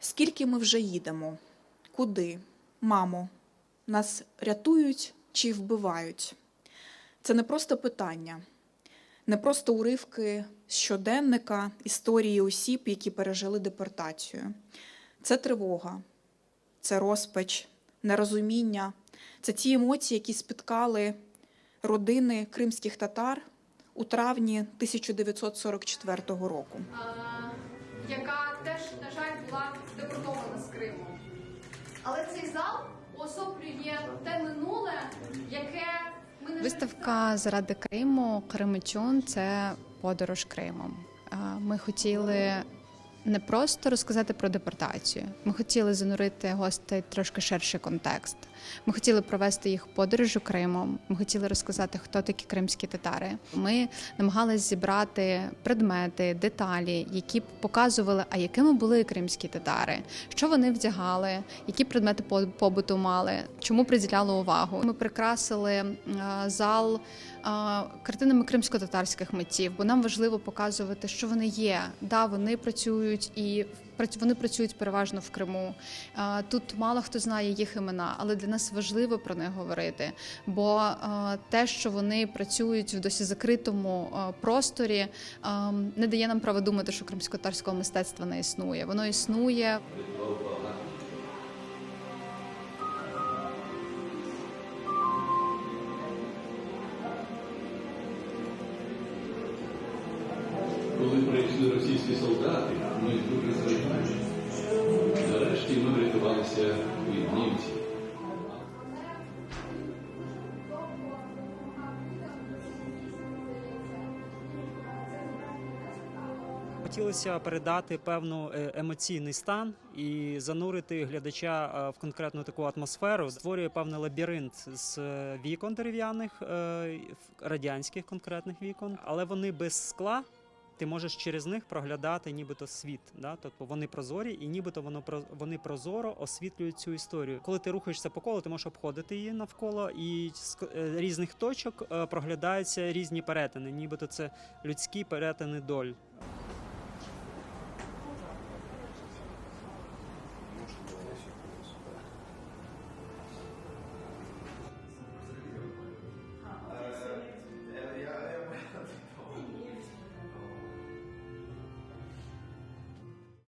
Скільки ми вже їдемо? Куди? Мамо, нас рятують чи вбивають? Це не просто питання, не просто уривки щоденника, історії осіб, які пережили депортацію. Це тривога, це розпач, нерозуміння, це ті емоції, які спіткали родини кримських татар у травні 1944 року. а, яка теж, на жаль, була депортована з Криму. Але цей зал особлює те минуле, яке ми не Виставка заради Криму Кримичун це подорож Кримом. Ми хотіли не просто розказати про депортацію. Ми хотіли занурити гостей трошки ширший контекст. Ми хотіли провести їх подорожу Кримом. Ми хотіли розказати, хто такі кримські татари. Ми намагалися зібрати предмети, деталі, які б показували, а якими були кримські татари, що вони вдягали, які предмети по- побуту мали, чому приділяли увагу. Ми прикрасили е, зал е, картинами кримсько-татарських митців, бо нам важливо показувати, що вони є. Да, вони працюють і прац- вони працюють переважно в Криму. Тут мало хто знає їх імена, але для нас важливо про них говорити. Бо те, що вони працюють в досі закритому просторі, не дає нам права думати, що кримсько-татарського мистецтва не існує. Воно існує. Коли прийшли російські солдати, врятувалися від. Хотілося передати певну е, емоційний стан і занурити глядача е, в конкретну таку атмосферу. Створює певний лабіринт з е, вікон дерев'яних, радянських конкретних вікон, але вони без скла. Ти можеш через них проглядати нібито світ, да? тобто вони прозорі, і нібито воно вони прозоро освітлюють цю історію. Коли ти рухаєшся по колу, ти можеш обходити її навколо, і з е, різних точок е, проглядаються різні перетини, нібито це людські перетини доль.